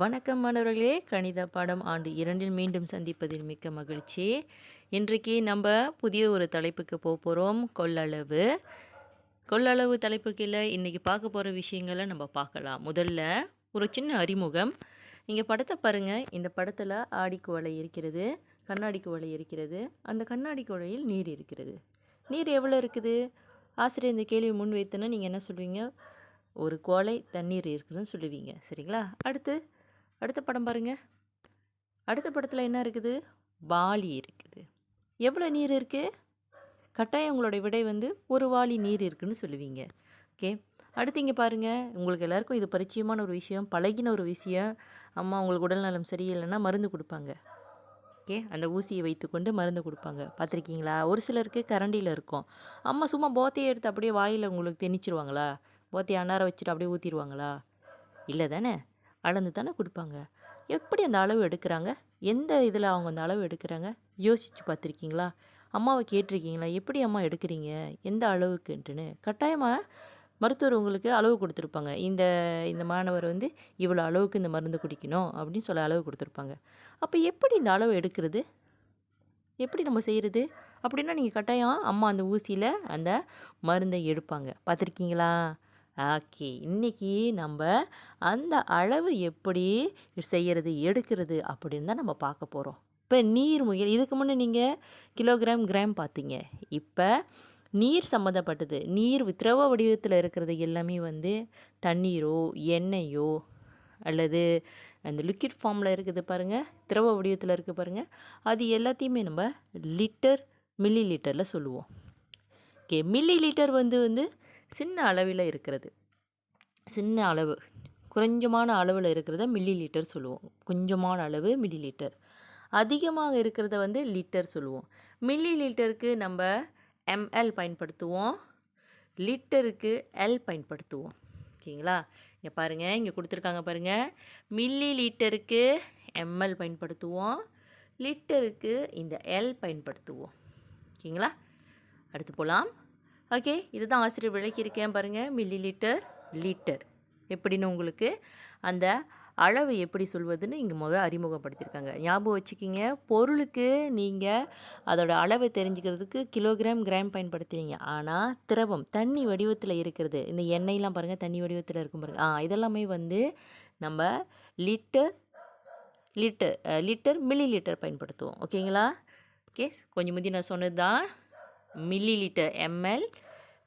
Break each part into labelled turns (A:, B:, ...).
A: வணக்கம் மாணவர்களே கணித பாடம் ஆண்டு இரண்டில் மீண்டும் சந்திப்பதில் மிக்க மகிழ்ச்சி. இன்றைக்கு நம்ம புதிய ஒரு தலைப்புக்கு போக போகிறோம் கொள்ளளவு. கொள்ளளவு தலைப்புக்கு இல்லை இன்றைக்கி பார்க்க போகிற விஷயங்களை நம்ம பார்க்கலாம். முதல்ல ஒரு சின்ன அறிமுகம். இங்கே படத்தை பாருங்கள் இந்த படத்தில் ஆடி இருக்கிறது கண்ணாடி குவலை இருக்கிறது. அந்த கண்ணாடி குவலையில் நீர் இருக்கிறது. நீர் எவ்வளோ இருக்குது? ஆசிரியர் இந்த கேள்வி முன்வைத்தனா நீங்கள் என்ன சொல்வீங்க? ஒரு கோலை தண்ணீர் இருக்குதுன்னு சொல்லுவீங்க. சரிங்களா? அடுத்து அடுத்த படம் பாருங்கள் அடுத்த படத்தில் என்ன இருக்குது? வாளி இருக்குது. எவ்வளோ நீர் இருக்குது கட்டாயம் உங்களுடைய விடை வந்து ஒரு வாளி நீர் இருக்குன்னு சொல்லுவீங்க. ஓகே? அடுத்து இங்கே பாருங்கள் உங்களுக்கு எல்லாருக்கும் இது பரிச்சயமான ஒரு விஷயம் பழகின ஒரு விஷயம். அம்மா உங்களுக்கு உடல்நலம் சரியில்லைன்னா மருந்து கொடுப்பாங்க. ஓகே? அந்த ஊசியை வைத்துக்கொண்டு மருந்து கொடுப்பாங்க. பார்த்துருக்கீங்களா? ஒரு சிலருக்கு கரண்டியில் இருக்கும். அம்மா சும்மா போத்தையை எடுத்து அப்படியே வாயில் உங்களுக்கு திணிச்சிருவாங்களா போத்தையை அன்னார வச்சுட்டு அப்படியே ஊற்றிடுவாங்களா இல்லை தானே? அளந்து தானே கொடுப்பாங்க. எப்படி அந்த அளவு எடுக்கிறாங்க? எந்த இதில் அவங்க அந்த அளவு எடுக்கிறாங்க? யோசித்து பார்த்துருக்கீங்களா? அம்மாவை கேட்டிருக்கீங்களா? எப்படி அம்மா எடுக்கிறீங்க? எந்த அளவுக்குன்ட்டுன்னு. கட்டாயமாக மருத்துவர் உங்களுக்கு அளவு கொடுத்துருப்பாங்க. இந்த இந்த மாணவர் வந்து இவ்வளோ அளவுக்கு இந்த மருந்து குடிக்கணும் அப்படின்னு சொல்ல அளவு கொடுத்துருப்பாங்க. அப்போ எப்படி இந்த அளவு எடுக்கிறது? எப்படி நம்ம செய்கிறது அப்படின்னா நீங்கள் கட்டாயம் அம்மா அந்த ஊசியில் அந்த மருந்தை எடுப்பாங்க. பார்த்துருக்கீங்களா? ஓகே இன்றைக்கி நம்ம அந்த அளவு எப்படி செய்கிறது எடுக்கிறது அப்படின்னு தான் நம்ம பார்க்க போகிறோம் இப்போ நீர் முயல் இதுக்கு முன்னே நீங்கள் கிலோகிராம் கிராம் பார்த்தீங்க. இப்போ நீர் சம்மந்தப்பட்டது நீர் திரவ வடிவத்தில் இருக்கிறது எல்லாமே வந்து தண்ணீரோ எண்ணெயோ அல்லது அந்த லிக்விட் ஃபார்மில் இருக்குது பாருங்கள் திரவ வடிவத்தில் இருக்குது பாருங்கள் அது எல்லாத்தையுமே நம்ம லிட்டர் மில்லி லிட்டரில் சொல்லுவோம். ஓகே மில்லி லிட்டர் வந்து வந்து சின்ன அளவில் இருக்கிறது. சின்ன அளவு குறைஞ்சமான அளவில் இருக்கிறத மில்லி லிட்டர் சொல்லுவோம். கொஞ்சமான அளவு மில்லி லிட்டர் அதிகமாக இருக்கிறத வந்து லிட்டர் சொல்லுவோம். மில்லி லிட்டருக்கு நம்ம எம்எல் பயன்படுத்துவோம். லிட்டருக்கு எல் பயன்படுத்துவோம். ஓகேங்களா? இங்கே பாருங்கள் இங்கே கொடுத்துருக்காங்க பாருங்கள் மில்லி லிட்டருக்கு எம்எல் பயன்படுத்துவோம். லிட்டருக்கு இந்த எல் பயன்படுத்துவோம். ஓகேங்களா? அடுத்து போகலாம் ஓகே இதுதான் ஆசிரியர் விளக்கியிருக்கேன் பாருங்கள் மில்லி லிட்டர் லிட்டர். எப்படின்னு உங்களுக்கு அந்த அளவு எப்படி சொல்வதுன்னு இங்கே முதல் அறிமுகப்படுத்தியிருக்காங்க. ஞாபகம் வச்சுக்கிங்க பொருளுக்கு நீங்கள் அதோட அளவை தெரிஞ்சுக்கிறதுக்கு கிலோகிராம் கிராம் பயன்படுத்துவீங்க ஆனால் திரவம் தண்ணி வடிவத்தில் இருக்கிறது. இந்த எண்ணெய்லாம் பாருங்கள் தண்ணி வடிவத்தில் இருக்கும் பாருங்கள் ஆ இதெல்லாமே வந்து நம்ம litre litre litre millilitre பயன்படுத்துவோம். ஓகேங்களா? ஓகே கொஞ்சம் முந்தி நான் சொன்னது தான் மில்லி லிட்டர் எம்எல்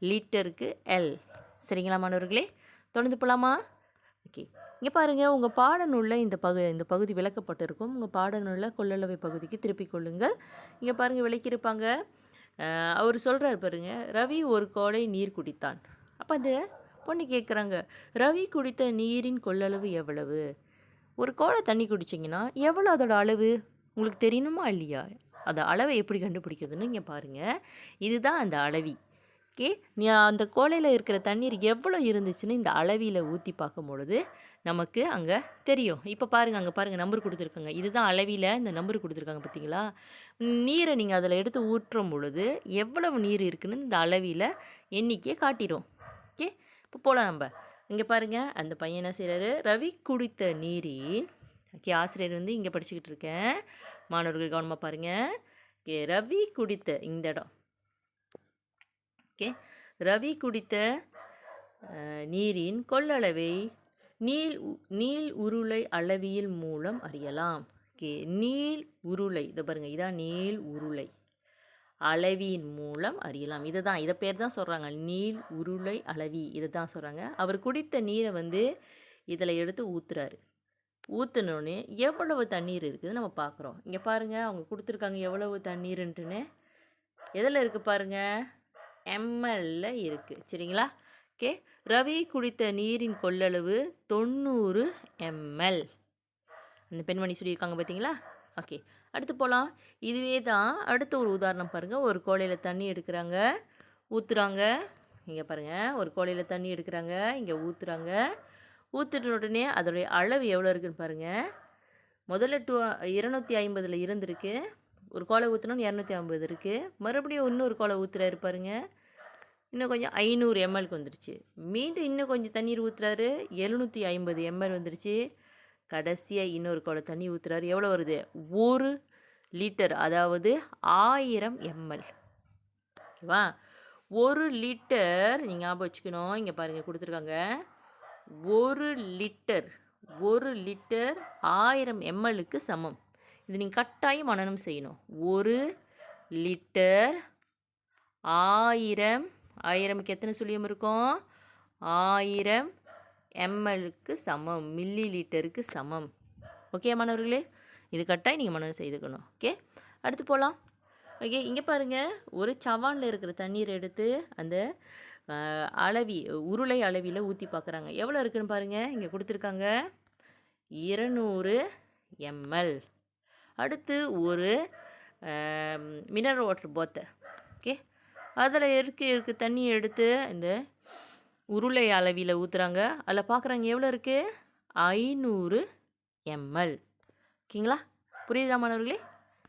A: லிட்டருக்கு எல். சரிங்களா மாணவர்களே? தொடர்ந்து போகலாமா ஓகே. இங்கே பாருங்கள் உங்கள் பாடநூலில் இந்த பகு இந்த பகுதி விளக்கப்பட்டிருக்கும். உங்கள் பாடநூலில் கொள்ளளவை பகுதிக்கு திருப்பிக் கொள்ளுங்கள். இங்கே பாருங்கள் விளக்கியிருப்பாங்க. அவர் சொல்கிறார் பாருங்க ரவி ஒரு கோடை நீர் குடித்தான். அப்போ அந்த பொண்ணு கேட்குறாங்க ரவி குடித்த நீரின் கொள்ளளவு எவ்வளவு? ஒரு கோடை தண்ணி குடிச்சிங்கன்னா எவ்வளோ அதோட அளவு? உங்களுக்கு தெரியணுமா இல்லையா? அந்த அளவை எப்படி கண்டுபிடிக்கிறதுன்னு இங்கே பாருங்கள் இதுதான் அந்த அளவி. ஓகே? நீ அந்த கோலையில் இருக்கிற தண்ணீர் எவ்வளோ இருந்துச்சுன்னு இந்த அளவியில் ஊற்றி பார்க்கும் பொழுது நமக்கு அங்கே தெரியும். இப்போ பாருங்கள் அங்கே பாருங்கள் நம்பர் கொடுத்துருக்காங்க. இதுதான் அளவியில் இந்த நம்பர் கொடுத்துருக்காங்க பார்த்தீங்களா நீரை நீங்கள் அதில் எடுத்து ஊற்றும் பொழுது எவ்வளவு நீர் இருக்குன்னு இந்த அளவியில் எண்ணிக்கையை காட்டிடும் ஓகே? இப்போ போகலாம் நம்ம. இங்கே பாருங்கள் அந்த பையன் என்ன செய்கிறாரு ரவி குடித்த நீரின் ஓகே ஆசிரியர் வந்து இங்கே படிச்சுக்கிட்டு இருக்கேன். மாணவர்கள் கவனமாக பாருங்கள் ஓகே ரவி குடித்த இந்த இடம். ஓகே ரவி குடித்த நீரின் கொள்ளளவை நீள் நீள் உருளை அளவியல் மூலம் அறியலாம். ஓகே நீள் உருளை இதை பாருங்கள் இதான் நீள் உருளை அளவியின் மூலம் அறியலாம். இதை தான் இதை பேர் தான் சொல்கிறாங்க நீள் உருளை அளவி இதை தான் சொல்கிறாங்க அவர் குடித்த நீரை வந்து இதில் எடுத்து ஊற்றுறாரு ஊற்றுனோடனே எவ்வளவு தண்ணீர் இருக்குது நம்ம பார்க்குறோம். இங்கே பாருங்கள் அவங்க கொடுத்துருக்காங்க எவ்வளவு தண்ணீருன்ட்டுன்னு. எதில் இருக்குது பாருங்கள் எம்எல்ல இருக்குது சரிங்களா? ஓகே. ரவி குடித்த நீரின் கொள்ளளவு தொண்ணூறு எம்எல். அந்த பெண்மணி சொல்லியிருக்காங்க பார்த்தீங்களா? ஓகே. அடுத்து போகலாம். இதுவே தான் அடுத்த ஒரு உதாரணம் பாருங்கள் ஒரு கோழையில் தண்ணி எடுக்கிறாங்க ஊற்றுறாங்க இங்கே பாருங்கள் ஒரு கோழையில் தண்ணி எடுக்கிறாங்க இங்கே ஊற்றுறாங்க ஊற்றுன உடனே அதோடைய அளவு எவ்வளோ இருக்குன்னு பாருங்கள் முதல்ல டூ இருநூற்றி ஐம்பதில் இருந்திருக்கு. ஒரு கோலை ஊற்றணும்னு இரநூத்தி ஐம்பது இருக்குது மறுபடியும் இன்னொரு கோலை ஊற்றுறாரு பாருங்க. இன்னும் கொஞ்சம் ஐநூறு எம்எல்க்கு வந்துருச்சு. மீண்டும் இன்னும் கொஞ்சம் தண்ணீர் ஊற்றுறாரு எழுநூற்றி ஐம்பது எம்எல் வந்துருச்சு. கடைசியாக இன்னொரு கோலை தண்ணி ஊற்றுறாரு எவ்வளோ வருது? ஒரு லிட்டர் அதாவது ஆயிரம் எம்எல். ஓகேவா? ஒரு லிட்டர் நீங்கள் ஞாபகம் வச்சுக்கணும். இங்கே பாருங்கள் கொடுத்துருக்காங்க. ஒரு லிட்டர் ஒரு லிட்டர் ஆயிரம் எம்எல்லுக்கு சமம். இது நீங்கள் கட்டாயம் மனனம் செய்யணும். ஒரு லிட்டர் ஆயிரம் ஆயிரமுக்கு எத்தனை சுழியம் இருக்கும்? ஆயிரம் எம்எல்லுக்கு சமம் மில்லி லிட்டருக்கு சமம். ஓகே மாணவர்களே? இது கட்டாயம் நீங்கள் மனனம் செய்துக்கணும். ஓகே அடுத்து போகலாம் ஓகே இங்கே பாருங்கள் ஒரு சவானில் இருக்கிற தண்ணீர் எடுத்து அந்த அளவி உருளை அளவியில் ஊற்றி பார்க்குறாங்க எவ்வளோ இருக்குன்னு பாருங்கள் இங்கே கொடுத்துருக்காங்க. இருநூறு எம்எல் அடுத்து ஒரு மினரல் வாட்டர் போத்தை ஓகே? அதில் இருக்க இருக்குது தண்ணி எடுத்து இந்த உருளை அளவியில் ஊற்றுறாங்க அதில் பார்க்குறாங்க எவ்வளோ இருக்குது ஐநூறு எம்எல் ஓகேங்களா? புரியுதா மாணவர்களே?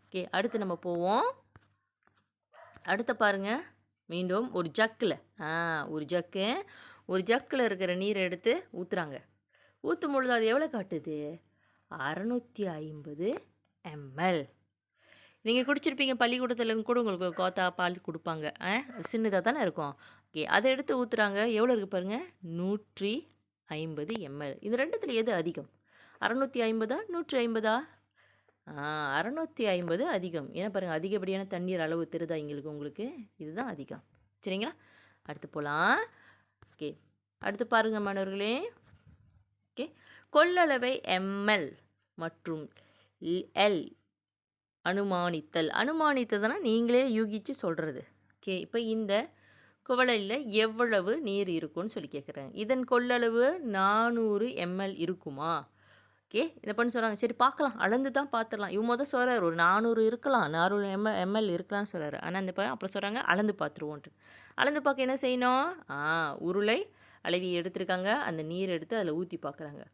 A: ஓகே அடுத்து நம்ம போவோம். அடுத்த பாருங்கள் மீண்டும் ஒரு ஜக்கில். ஆ ஒரு ஜக்கு. ஒரு ஜக்கில் இருக்கிற நீரை எடுத்து ஊற்றுறாங்க ஊற்றும் பொழுது அது எவ்வளோ காட்டுது? அறநூற்றி ஐம்பது எம்எல். நீங்கள் குடிச்சிருப்பீங்க பள்ளிக்கூடத்தில் கூட உங்களுக்கு கோத்தா பால் கொடுப்பாங்க. ஆ சின்னதாக தானே இருக்கும். ஓகே அதை எடுத்து ஊற்றுறாங்க எவ்வளோ இருக்குது பாருங்கள் நூற்றி ஐம்பது எம்எல். இது ரெண்டுத்தில் எது அதிகம்? அறநூற்றி ஐம்பதா நூற்றி ஐம்பதா? அறநூற்றி ஐம்பது அதிகம். ஏன்னா பாருங்கள் அதிகப்படியான தண்ணீர் அளவு தெரியுதா எங்களுக்கு உங்களுக்கு? இதுதான் அதிகம். சரிங்களா? அடுத்து போகலாம் ஓகே. அடுத்து பாருங்கள் மாணவர்களே. ஓகே. கொள்ளளவை எம்எல் மற்றும் எல் அனுமானித்தல். அனுமானித்ததுனா நீங்களே யூகித்து சொல்கிறது ஓகே. இப்போ இந்த குவளையில் எவ்வளவு நீர் இருக்கும்னு சொல்லி கேட்குறேன் இதன் கொள்ளளவு நானூறு எம்எல் இருக்குமா? ஓகே இதை பண்ணி சொல்கிறாங்க சரி பார்க்கலாம். அளந்து தான் பார்த்துடலாம். இவங்க மொதல் சொல்கிறார் ஒரு நானூறு இருக்கலாம் நானூறு எம்எல் எம்எல் இருக்கலாம்னு சொல்கிறாரு ஆனால் அந்த பையன் அப்புறம் சொல்கிறாங்க அளந்து பார்த்துருவோன்ட்டு. அளந்து பார்க்க என்ன செய்யணும்? ஆ உருளை அளவி எடுத்திருக்காங்க. அந்த நீர் எடுத்து அதில் ஊற்றி பார்க்குறாங்க.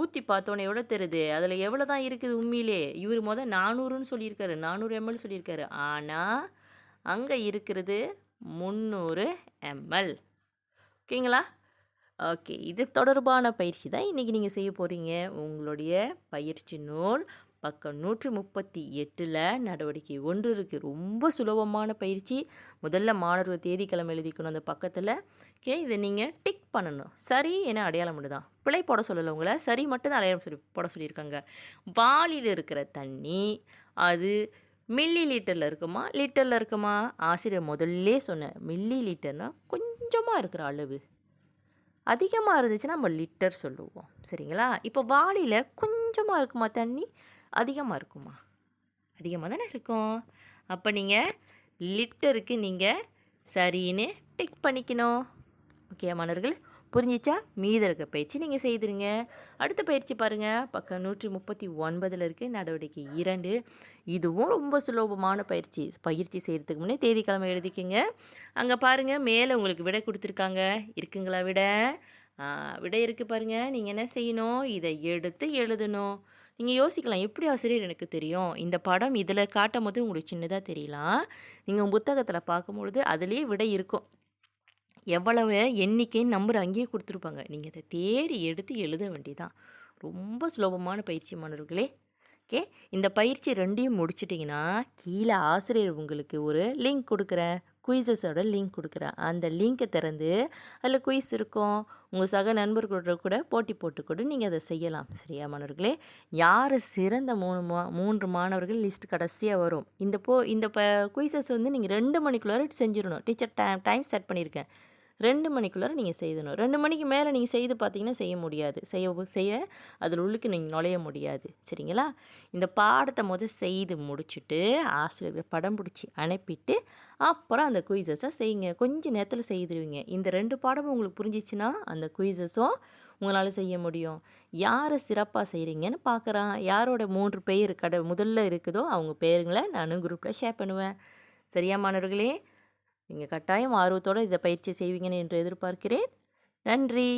A: ஊற்றி பார்த்தோன்னே எவ்வளோ தெரியுது? அதில் எவ்வளோ தான் இருக்குது உண்மையிலே? இவர் மொதல் நானூறுன்னு சொல்லியிருக்காரு. நானூறு எம்எல் சொல்லியிருக்காரு. ஆனால் அங்கே இருக்கிறது முந்நூறு எம்எல் ஓகேங்களா? ஓகே இது தொடர்பான பயிற்சி தான் இன்றைக்கி நீங்கள் செய்ய போகிறீங்க உங்களுடைய பயிற்சி நூல் பக்கம் நூற்றி முப்பத்தி எட்டில் நடவடிக்கை ஒன்று இருக்குது ரொம்ப சுலபமான பயிற்சி. முதல்ல மாணவர் தேதிக்கிழமை எழுதிக்கணும் அந்த பக்கத்தில். ஓகே இதை நீங்கள் டிக் பண்ணணும். சரி என அடையாளம் மட்டும் தான் பிழை போட சொல்லலை உங்களை. சரி மட்டும் தான் அடையாளம் சொல்லி போட சொல்லியிருக்காங்க. வாளியில் இருக்கிற தண்ணி அது மில்லி லிட்டரில் இருக்குமா? லிட்டரில் இருக்குமா? ஆசிரியர் முதல்லே சொன்னேன் மில்லி லிட்டர்னால் கொஞ்சமாக இருக்கிற அளவு. அதிகமாக இருந்துச்சுன்னா நம்ம லிட்டர் சொல்லுவோம். சரிங்களா? இப்போ வாளியில் கொஞ்சமாக இருக்குமா தண்ணி? அதிகமாக இருக்குமா? அதிகமாக தானே இருக்கும். அப்போ நீங்கள் லிட்டருக்கு நீங்கள் சரின்னு டிக் பண்ணிக்கணும். ஓகே மாணவர்கள்? புரிஞ்சிச்சா? மீத இருக்க பயிற்சி நீங்கள் செய்திருங்க. அடுத்த பயிற்சி பாருங்கள் பக்கம் நூற்றி முப்பத்தி ஒன்பதில் இருக்குது நடவடிக்கை இரண்டு. இதுவும் ரொம்ப சுலபமான பயிற்சி. பயிற்சி செய்கிறதுக்கு முன்னே தேதி கிழமை எழுதிக்கிங்க. அங்கே பாருங்கள் மேலே உங்களுக்கு விடை கொடுத்துருக்காங்க. இருக்குங்களா விட? விடை இருக்குது பாருங்கள் நீங்கள் என்ன செய்யணும்? இதை எடுத்து எழுதணும். நீங்கள் யோசிக்கலாம். எப்படி ஆசிரியர் எனக்கு தெரியும்? இந்த படம் இதில் காட்டும் போது உங்களுக்கு சின்னதாக தெரியலாம். நீங்கள் புத்தகத்தில் பார்க்கும்பொழுது அதுலேயே விடை இருக்கும். எவ்வளவு எண்ணிக்கைன்னு நம்பர் அங்கேயே கொடுத்துருப்பாங்க. நீங்கள் அதை தேடி எடுத்து எழுத வேண்டியதான் ரொம்ப சுலபமான பயிற்சி மாணவர்களே. ஓகே? இந்த பயிற்சி ரெண்டையும் முடிச்சிட்டிங்கன்னா கீழே ஆசிரியர் உங்களுக்கு ஒரு லிங்க் கொடுக்குறேன். குயிசஸோட லிங்க் கொடுக்குறேன். அந்த லிங்க்கை திறந்து அதில் குயிஸ் இருக்கும். உங்கள் சக நண்பர்களோட கூட போட்டி போட்டு கூட நீங்கள் அதை செய்யலாம். சரியா மாணவர்களே? யார் சிறந்த மூணு மா மூன்று மாணவர்கள் லிஸ்ட் கடைசியாக வரும்? இந்த போ இந்த ப குயிசஸ் வந்து நீங்கள் ரெண்டு மணிக்குள்ளார செஞ்சிடணும். டீச்சர் டைம் டைம் செட் பண்ணியிருக்கேன். ரெண்டு மணிக்குள்ளே நீங்கள் செய்தணும். ரெண்டு மணிக்கு மேலே நீங்கள் செய்து பார்த்தீங்கன்னா செய்ய முடியாது. செய்ய செய்ய அதில் உள்ளுக்கு நீங்கள் நுழைய முடியாது. சரிங்களா? இந்த பாடத்தை முதல் செய்து முடிச்சுட்டு ஆசிரியர் படம் பிடிச்சி அனுப்பிட்டு அப்புறம் அந்த குயிசஸை செய்யுங்க. கொஞ்ச நேரத்தில் செய்துருவீங்க. இந்த ரெண்டு பாடமும் உங்களுக்கு புரிஞ்சிச்சுன்னா அந்த குயிசஸும் உங்களால் செய்ய முடியும். யார் சிறப்பாக செய்கிறீங்கன்னு பார்க்குறான் யாரோட மூன்று பேர் கடை முதல்ல இருக்குதோ அவங்க பேருங்களை நானும் குரூப்பில் ஷேர் பண்ணுவேன். சரியா மாணவர்களே? நீங்கள் கட்டாயம் ஆர்வத்தோடு இதை பயிற்சி செய்வீங்கன்னு என்று எதிர்பார்க்கிறேன். நன்றி.